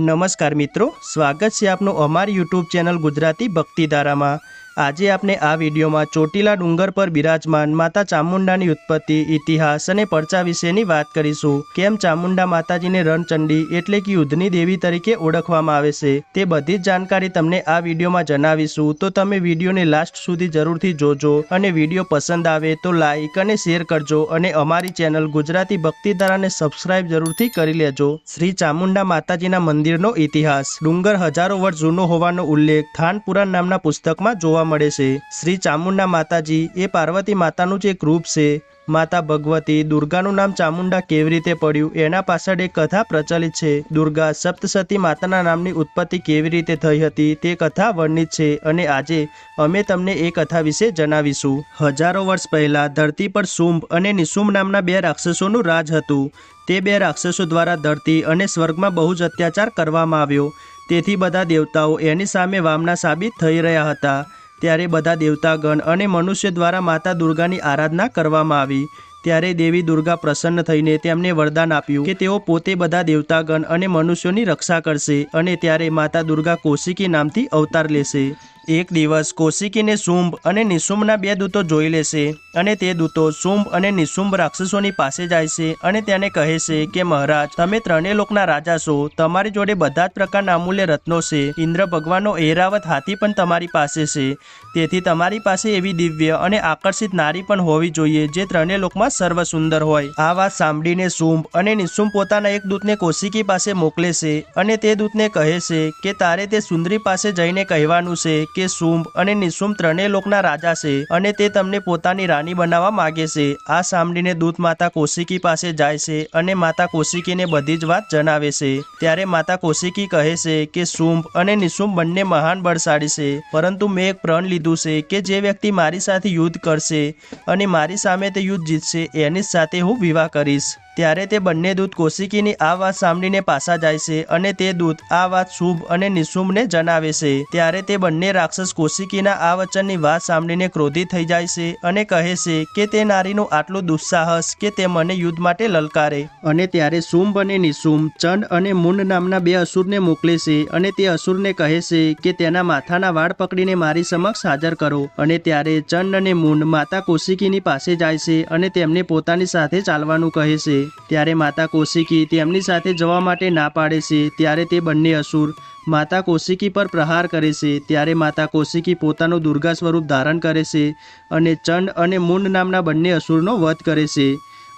નમસ્કાર મિત્રો સ્વાગત છે આપનું અમારી યુટ્યુબ ચેનલ ગુજરાતી ભક્તિધારામાં. આજે આપણે આ વિડીયોમાં ચોટીલા ડુંગર પર બિરાજમાન માતા ચામુંડાની ઉત્પત્તિ, ઇતિહાસ અને પરચા વિશેની વાત કરીશું. કેમ ચામુંડા માતાજીને રણચંડી એટલે કે યુદ્ધની દેવી તરીકે ઓળખવામાં આવે છે, તે બધી જ જાણકારી તમને આ વિડીયોમાં જણાવીશું. તો તમે વિડીયોને લાસ્ટ સુધી જરૂરથી જોજો અને વીડિયો પસંદ આવે તો લાઈક અને શેર કરજો અને અમારી ચેનલ ગુજરાતી ભક્તિધારાને સબસ્ક્રાઇબ જરૂરથી કરી લેજો. શ્રી ચામુંડા માતાજીના મંદિરનો ઇતિહાસ. ડુંગર હજારો વર્ષ જૂનો હોવાનો ઉલ્લેખ થાન પુરાણ નામના પુસ્તકમાં જોવા મળે છે. શ્રી ચામુંડા માતાજી એ પાર્વતી માતાનું જ એક રૂપ છે, માતા ભગવતી દુર્ગાનું નામ ચામુંડા કેવી રીતે પડ્યું એના પાછળ એક કથા પ્રચલિત છે. દુર્ગા સપ્તસતી માતાના નામની ઉત્પત્તિ કેવી રીતે થઈ હતી તે કથા વર્ણિત છે અને આજે અમે તમને એ કથા વિશે જણાવીશું. હજારો વર્ષ પહેલા ધરતી પર શુંભ અને નિશુંભ નામના બે રાક્ષસોનું રાજ હતું. તે બે રાક્ષસો દ્વારા ધરતી અને સ્વર્ગમાં બહુ જ અત્યાચાર કરવામાં આવ્યો. તેથી બધા દેવતાઓ એની સામે વામના સાબિત થઈ રહ્યા હતા. ત્યારે બધા દેવતાગણ અને મનુષ્ય દ્વારા માતા દુર્ગાની આરાધના કરવામાં આવી. ત્યારે દેવી દુર્ગા પ્રસન્ન થઈને તેમને વરદાન આપ્યું કે તેઓ પોતે બધા દેવતાગણ અને મનુષ્યોની રક્ષા કરશે અને ત્યારે માતા દુર્ગા કોશિકી નામથી અવતાર લેશે. એક દિવસ કૌશિકીને શુંભ અને નિશુંભના બે દૂતો જોઈ લેશે અને તે દૂતો શુંભ અને નિશુંભ રાક્ષસોની પાસે જાય છે અને તેને કહે છે કે, મહારાજ, તમે ત્રણેય લોકના રાજા છો. તમારી જોડે બધા જ પ્રકારના અમૂલ્ય રત્નો છે. ઇન્દ્ર ભગવાનનો એરાવત હાથી પણ તમારી પાસે છે. તેથી તમારી પાસે એવી દિવ્ય અને આકર્ષિત નારી પણ હોવી જોઈએ જે ત્રણેય લોકમાં સર્વ સુંદર હોય. આ વાત સાંભળીને શુંભ અને નિશુંભ પોતાના એક દૂતને કૌશિકી પાસે મોકલે છે અને તે દૂતને કહે છે કે, તારે તે સુંદરી પાસે જઈને કહેવાનું છે કે શુંભ અને નિશુંભ ત્રણેય લોકના રાજા છે અને તે તમને પોતાની રાણી બનાવવા માગે છે. આ સાંભળીને દૂત માતા કોશિકી પાસે જાય છે અને માતા કોશિકીને બધી જ વાત જણાવે છે. ત્યારે માતા કોશિકી કહે છે કે શુંભ અને નિશુંભ બંને મહાન બળશાળી છે, પરંતુ મેં એક પ્રણ લીધું છે કે જે વ્યક્તિ મારી સાથે યુદ્ધ કરશે અને મારી સામે તે યુદ્ધ જીતશે, એની સાથે હું વિવાહ કરીશ. ત્યારે તે બંને દૂત કોશિકીની આ વાત સાંભળીને પાછા જાય છે અને તે દૂત આ વાત શુભ અને નિશુંભને જણાવે છે. ત્યારે તે બંને રાક્ષસ કોશિકીના આ વચનની વાત સાંભળીને ક્રોધિત થઈ જાય છે અને કહે છે કે તે નારીનું આટલું દુસ્સાહસ કે તે મને યુદ્ધ માટે લલકારે. અને ત્યારે શુંભ અને નિશુંભ ચંડ અને મુંડ નામના બે અસુરને મોકલે છે અને તે અસુરને કહે છે કે તેના માથાના વાળ પકડીને મારી સમક્ષ હાજર કરો. અને ત્યારે ચંડ અને મુંડ માતા કોશિકીની પાસે જાય છે અને તેમને પોતાની સાથે ચાલવાનું કહે છે. ત્યારે માતા કોશિકી તેમની સાથે જવા માટે ના પાડે છે. ત્યારે તે બંને અસુર માતા કોશિકી પર પ્રહાર કરે છે. ત્યારે માતા કોશિકી પોતાનું દુર્ગા સ્વરૂપ ધારણ કરે છે અને ચંડ અને મુંડ નામના બંને અસુરનો વધ કરે છે.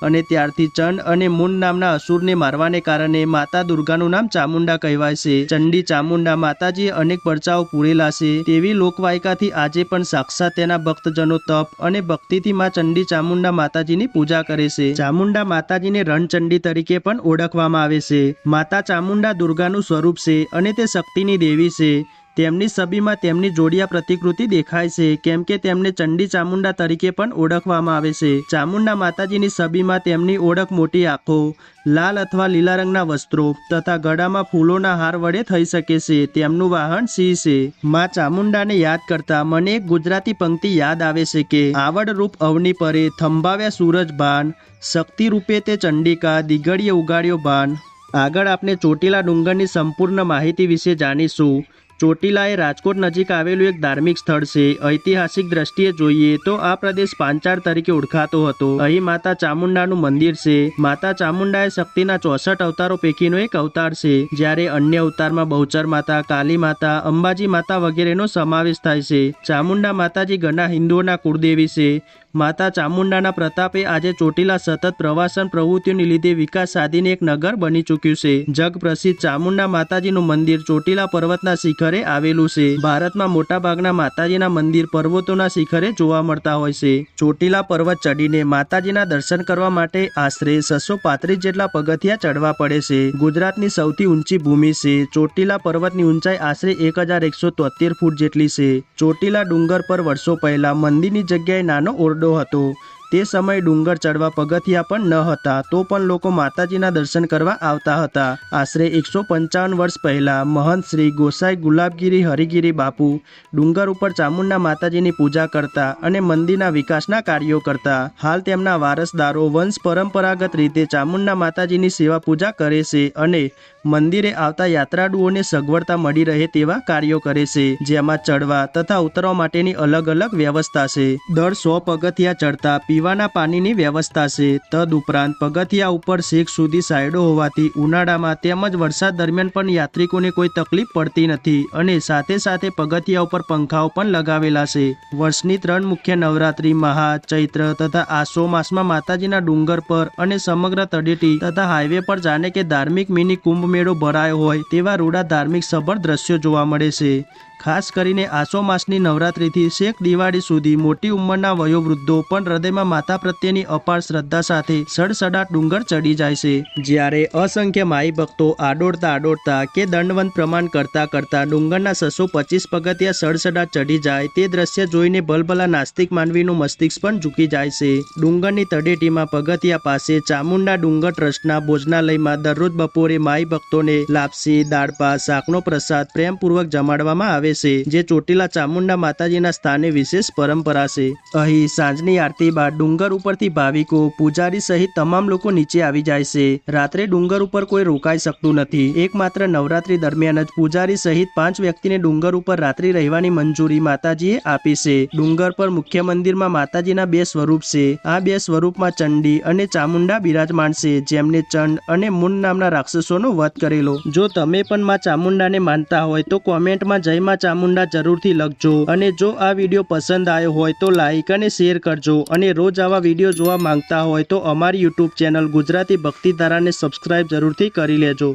અને ત્યારથી ચંડ અને મૂન નામના અસુરને મારવાને કારણે માતા દુર્ગાનું નામ ચામુંડા કહેવાય છે ચંડી ચામુંડા માતાજીએ અનેક પરચાઓ પૂરેલા છે. તેવી લોકવાયકાથી આજે પણ સાક્ષાત તેના ભક્તજનો તપ અને ભક્તિથી માં ચંડી ચામુંડા માતાજીની પૂજા કરે છે. ચામુંડા માતાજીને રણચંડી તરીકે પણ ઓળખવામાં આવે છે. માતા ચામુંડા દુર્ગાનું સ્વરૂપ છે અને તે શક્તિની દેવી છે. તેમની છબીમાં તેમની જોડિયા પ્રતિકૃતિ દેખાય છે, કેમ કે તેમને ચંડી ચામુંડા તરીકે પણ ઓળખવામાં આવે છે. ચામુંડા માતાજીની છબીમાં તેમની ઓળખ મોટી આંખો, લાલ અથવા લીલા રંગના વસ્ત્રો તથા ગળામાં ફૂલોના હાર વડે થઈ શકે છે. તેમનું વાહન સિંહ છે. માં ચામુંડાને યાદ કરતા મને એક ગુજરાતી પંક્તિ યાદ આવે છે કે આવડ રૂપ અવની પરે થંભાવ્યા સૂરજ ભાન, શક્તિ રૂપે તે ચંડિકા દિગડીએ ઉગાડ્યો ભાન આગળ આપણે ચોટીલા ડુંગરની સંપૂર્ણ માહિતી વિશે જાણીશું. ચોટીલા એ રાજકોટ નજીક આવેલું એક ધાર્મિક સ્થળ છે. ઐતિહાસિક દ્રષ્ટિએ જોઈએ તો આ પ્રદેશ પાંચાળ તરીકે ઓળખાતો હતો. અહીં માતા ચામુંડાનું મંદિર છે. માતા ચામુંડા એ શક્તિના ચોસઠ અવતારો પૈકીનો એક અવતાર છે, જ્યારે અન્ય અવતારમાં બહુચર માતા, કાલી માતા, અંબાજી માતા વગેરેનો સમાવેશ થાય છે. ચામુંડા માતાજી ઘણા હિન્દુઓના કુળદેવી છે. માતા ચામુંડાના પ્રતાપે આજે ચોટીલા સતત પ્રવાસન પ્રવૃત્તિઓને લીધે વિકાસ સાધીને એક નગર બની ચૂક્યું છે. જગ પ્રસિદ્ધ ચામુંડા માતાજીનું મંદિર ચોટીલા પર્વતના શિખરે આવેલું છે. ભારતમાં મોટાભાગના માતાજીના મંદિર પર્વતોના શિખરે જોવા મળતા હોય છે. ચોટીલા પર્વત ચડીને માતાજીના દર્શન કરવા માટે આશરે છસો પાંત્રીસ જેટલા પગથિયા ચડવા પડે છે. ગુજરાતની સૌથી ઊંચી ભૂમિ છે. ચોટીલા પર્વતની ઊંચાઈ આશરે એક હજાર એકસો તોતેર ફૂટ જેટલી છે. ચોટીલા ડુંગર પર વર્ષો પહેલા મંદિરની જગ્યાએ નાનો ઓરડો હતો. તે સમયે ડુંગર ચડવા પગથિયા પણ ન હતા, તો પણ લોકો માતાજીના દર્શન કરવા આવતા હતા. આશરે એકસો પંચાવન વર્ષ પહેલા મહંત શ્રી ગોસાઈ ગુલાબગીરી હરિગીરી બાપુ ડુંગર ઉપર ચામુંડા માતાજીની પૂજા કરતા અને મંદિરના વિકાસના કાર્યો કરતા, હાલ તેમના વારસદારો વંશ પરંપરાગત રીતે ચામુંડા માતાજીની સેવા પૂજા કરે છે અને મંદિરે આવતા યાત્રાળુઓને સગવડતા મળી રહે તેવા કાર્યો કરે છે, જેમાં ચડવા તથા ઉતરવા માટેની અલગ અલગ વ્યવસ્થા છે. દર સો પગથિયા ચડતા પીવાના પાણીની વ્યવસ્થા છે. તદ ઉપરાંત પગથિયા ઉપર શેખ સુધી સાઈડો હોવાથી ઉનાળામાં તેમજ વરસાદ દરમિયાન પણ યાત્રિકોને કોઈ તકલીફ પડતી નથી અને સાથે સાથે પગથિયા ઉપર પંખાઓ પણ લગાવેલા છે. વર્ષની ત્રણ મુખ્ય નવરાત્રી મહા, ચૈત્ર તથા આસો માસમાં માતાજીના ડુંગર પર અને સમગ્ર તળેટી તથા હાઈવે પર જાણે કે ધાર્મિક મિની કુંભ મેળો ભરાયો હોય તેવા રૂડા ધાર્મિક સભર દ્રશ્યો જોવા મળે છે. ખાસ કરીને આસો માસની નવરાત્રિથી શેખ દિવાળી સુધી મોટી ઉંમરના વયોવૃદ્ધો પણ હૃદયમાં માતા પ્રત્યેની અપાર શ્રદ્ધા સાથે સડસડા ડુંગર ચડી જાય છે. જ્યારે અસંખ્ય માઈ ભક્તો આડોડતા આડોડતા કે દંડવંત પ્રમાણ કરતા કરતા ડુંગરના છસો પચીસ પગથિયા સડસડા ચડી જાય તે દ્રશ્ય જોઈને ભલભલા નાસ્તિક માનવીનું મસ્તિષ્ક પણ ઝૂકી જાય છે. ડુંગરની તળેટીમાં પગથિયા પાસે ચામુંડા ડુંગર ટ્રસ્ટના ભોજનાલયમાં દરરોજ બપોરે માઈ ભક્તોને લાપસી દાળપા શાકનો પ્રસાદ પ્રેમપૂર્વક જમાડવામાં આવે છે, જે ચોટીલા ચામુંડા માતાજીના સ્થાને વિશેષ પરંપરા છે. અહીં સાંજની આરતી બાદ ડુંગર ઉપરથી ભાવિકો, પૂજારી સહિત તમામ લોકો નીચે આવી જાય છે. રાત્રે ડુંગર ઉપર કોઈ રોકાઈ શકતું નથી. એકમાત્ર નવરાત્રી દરમિયાન જ પૂજારી સહિત પાંચ વ્યક્તિને ડુંગર ઉપર રાત્રિ રહેવાની મંજૂરી માતાજીએ આપી છે. ડુંગર પર મુખ્ય મંદિરમાં માતાજીના બે સ્વરૂપ છે. આ બે સ્વરૂપમાં ચંડી અને ચામુંડા બિરાજમાન છે, જેમને ચંડ અને મુન નામના રાક્ષસોનો વધ કરેલો. જો તમે પણ માં ચામુંડાને માનતા હોય તો કોમેન્ટમાં જય માં ચામુંડા જરૂરથી લખજો અને જો આ વીડિયો પસંદ આવ્યો હોય તો લાઈક અને શેર કરજો અને રોજ આવા વીડિયો જોવા માંગતા હોય તો અમારી યુટ્યુબ ચેનલ ગુજરાતી ભક્તિધારાને સબસ્ક્રાઇબ જરૂરથી કરી લેજો.